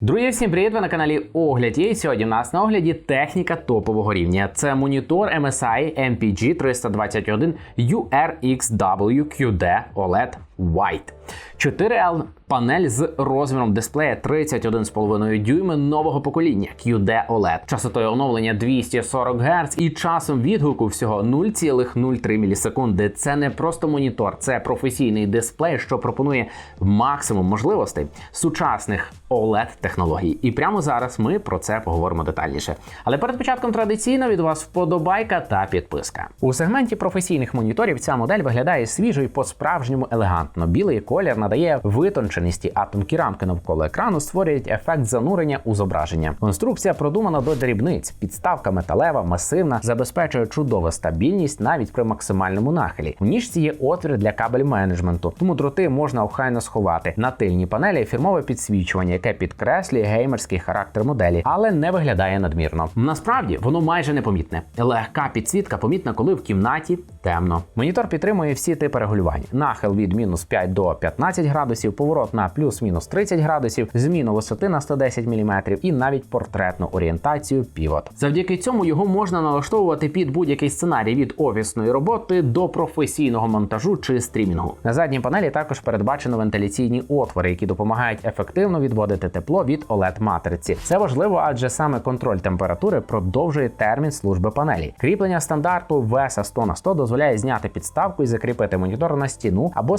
Друзі, всім привіт! Ви на каналі Огляд. є. І сьогодні у нас на огляді техніка топового рівня. Це монітор MSI MPG 321 URXW QD OLED White. 4L панель з розміром дисплея 31,5 дюйми нового покоління QD OLED, частотою оновлення 240 Гц і часом відгуку всього 0,03 мілісекунди. Це не просто монітор, це професійний дисплей, що пропонує максимум можливостей сучасних oled технологій. І прямо зараз ми про це поговоримо детальніше. Але перед початком традиційно від вас вподобайка та підписка. У сегменті професійних моніторів ця модель виглядає свіжо і по-справжньому елегантно. Білий колір надає витонченості, а тонкі рамки навколо екрану створюють ефект занурення у зображення. Конструкція продумана до дрібниць, підставка металева, масивна, забезпечує чудову стабільність навіть при максимальному нахилі. В ніжці є отвір для кабель менеджменту, тому дроти можна охайно сховати. На тильній панелі фірмове підсвічування, яке підкреслює геймерський характер моделі, але не виглядає надмірно. Насправді воно майже непомітне. Легка підсвітка помітна, коли в кімнаті темно. Монітор підтримує всі типи регулювань: нахил від мінус 5 до 15 градусів, поворот на плюс-мінус 30 градусів, зміну висоти на 110 мм і навіть портретну орієнтацію півот. Завдяки цьому його можна налаштовувати під будь-який сценарій від офісної роботи до професійного монтажу чи стрімінгу. На задній панелі також передбачено вентиляційні отвори, які допомагають ефективно відводити тепло від oled матриці. Це важливо, адже саме контроль температури продовжує термін служби панелі. Кріплення стандарту VESA 100 на 100 дозволяє зняти підставку і закріпити монітор на стіну або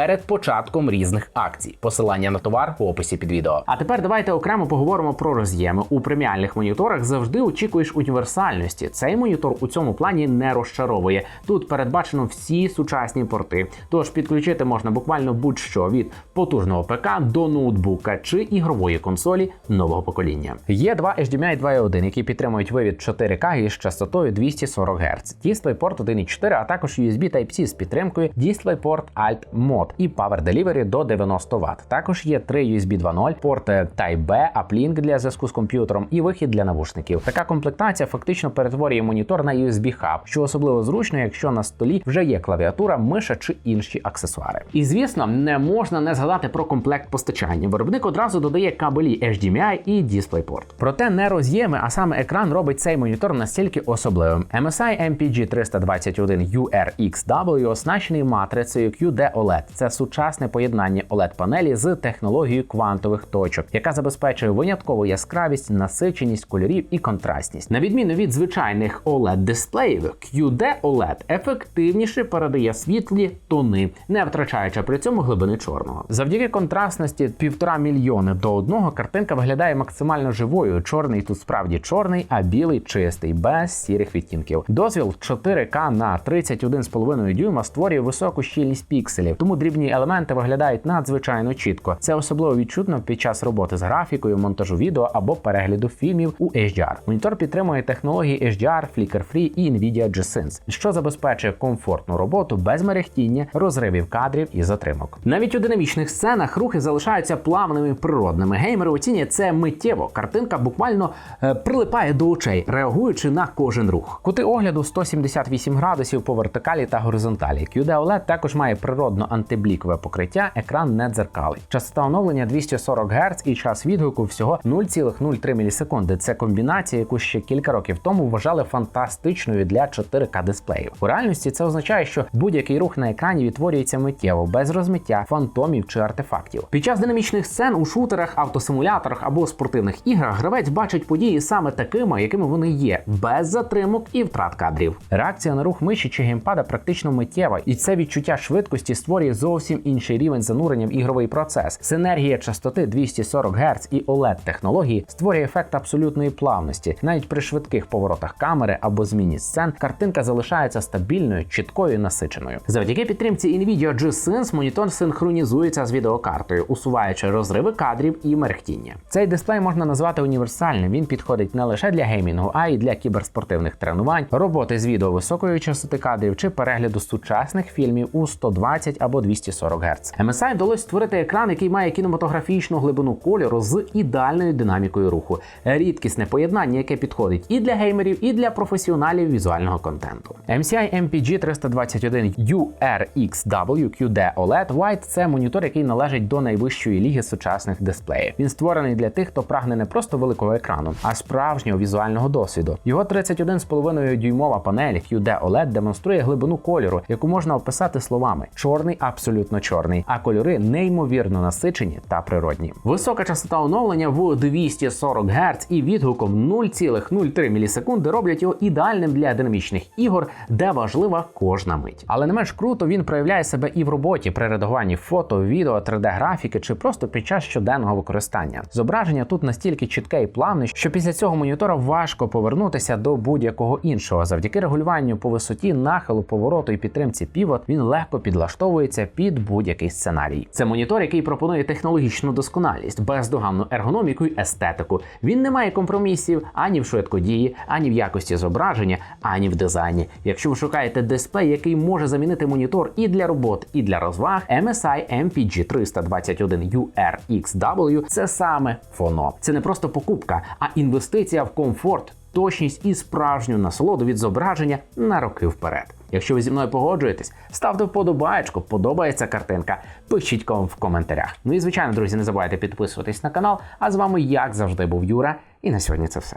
перед початком різних акцій. Посилання на товар в описі під відео. А тепер давайте окремо поговоримо про роз'єми. У преміальних моніторах завжди очікуєш універсальності. Цей монітор у цьому плані не розчаровує. Тут передбачено всі сучасні порти. Тож підключити можна буквально будь-що від потужного ПК до ноутбука чи ігрової консолі нового покоління. Є два HDMI 2.1, які підтримують вивід 4К із частотою 240 Гц, DisplayPort 1.4, а також USB Type-C з підтримкою DisplayPort Alt Mod і Power Delivery до 90 Вт. Також є три USB 2.0, порт Type-B, Uplink для зв'язку з комп'ютером і вихід для навушників. Така комплектація фактично перетворює монітор на USB хаб, що особливо зручно, якщо на столі вже є клавіатура, миша чи інші аксесуари. І звісно, не можна не згадати про комплект постачання. Виробник одразу додає кабелі HDMI і DisplayPort. Проте не роз'єми, а саме екран робить цей монітор настільки особливим. MSI MPG 321 URXW оснащений матрицею QD OLED. Це сучасне поєднання oled панелі з технологією квантових точок, яка забезпечує виняткову яскравість, насиченість кольорів і контрастність. На відміну від звичайних oled дисплеїв, QD OLED ефективніше передає світлі тони, не втрачаючи при цьому глибини чорного. Завдяки контрастності півтора мільйони до одного картинка виглядає максимально живою. Чорний тут справді чорний, а білий чистий, без сірих відтінків. Дозвіл 4К на 31,5 дюйма створює високу щільність пікселів, тому дрібні елементи виглядають надзвичайно чітко. Це особливо відчутно під час роботи з графікою, монтажу відео або перегляду фільмів у HDR. Монітор підтримує технології HDR, Flicker-Free і Nvidia G-Sync, що забезпечує комфортну роботу без мерехтіння, розривів кадрів і затримок. Навіть у динамічних сценах рухи залишаються плавними природними. Геймери оцінюють це миттєво. Картинка буквально е, прилипає до очей, реагуючи на кожен рух. Кути огляду 178 градусів по вертикалі та горизонталі. QD OLED також має природно антиблікове покриття, екран не дзеркалить. Частота оновлення 240 Гц і час відгуку всього 0,03 мілісекунди. Це комбінація, яку ще кілька років тому вважали фантастичною для 4К дисплеїв. У реальності це означає, що будь-який рух на екрані відтворюється миттєво, без розмиття, фантомів чи артефактів. Під час динамічних сцен у шутерах, автосимуляторах або спортивних іграх гравець бачить події саме такими, якими вони є, без затримок і втрат кадрів. Реакція на рух миші чи геймпада практично миттєва, і це відчуття швидкості створює зовсім інший рівень занурення в ігровий процес. Синергія частоти 240 Гц і oled технології створює ефект абсолютної плавності. Навіть при швидких поворотах камери або зміні сцен картинка залишається стабільною, чіткою і насиченою. Завдяки підтримці NVIDIA G-Sync монітор синхронізується з відеокартою, усуваючи розриви кадрів і мерехтіння. Цей дисплей можна назвати універсальним. Він підходить не лише для геймінгу, а й для кіберспортивних тренувань, роботи з відео високої частоти кадрів чи перегляду сучасних фільмів у 120 або 240 Гц. MSI вдалося створити екран, який має кінематографічну глибину кольору з ідеальною динамікою руху. Рідкісне поєднання, яке підходить і для геймерів, і для професіоналів візуального контенту. MCI MPG 321 URXW QD OLED White – це монітор, який належить до найвищої ліги сучасних дисплеїв. Він створений для тих, хто прагне не просто великого екрану, а справжнього візуального досвіду. Його 31,5 дюймова панель QD OLED демонструє глибину кольору, яку можна описати словами: чорний абсолютно чорний, а кольори неймовірно насичені та природні. Висока частота оновлення в 240 Гц і відгуком 0,03 мілісекунди роблять його ідеальним для динамічних ігор, де важлива кожна мить. Але не менш круто він проявляє себе і в роботі при редагуванні фото, відео, 3D-графіки чи просто під час щоденного використання. Зображення тут настільки чітке і плавне, що після цього монітора важко повернутися до будь-якого іншого. Завдяки регулюванню по висоті, нахилу, повороту і підтримці півот він легко підлаштовується під будь-який сценарій. Це монітор, який пропонує технологічну досконалість, бездоганну ергономіку і естетику. Він не має компромісів ані в швидкодії, ані в якості зображення, ані в дизайні. Якщо ви шукаєте дисплей, який може замінити монітор і для робот, і для розваг, MSI MPG 321 URXW – це саме воно. Це не просто покупка, а інвестиція в комфорт, точність і справжню насолоду від зображення на роки вперед. Якщо ви зі мною погоджуєтесь, ставте вподобаєчку, подобається картинка, пишіть ком в коментарях. Ну і звичайно, друзі, не забувайте підписуватись на канал. А з вами, як завжди, був Юра, і на сьогодні це все.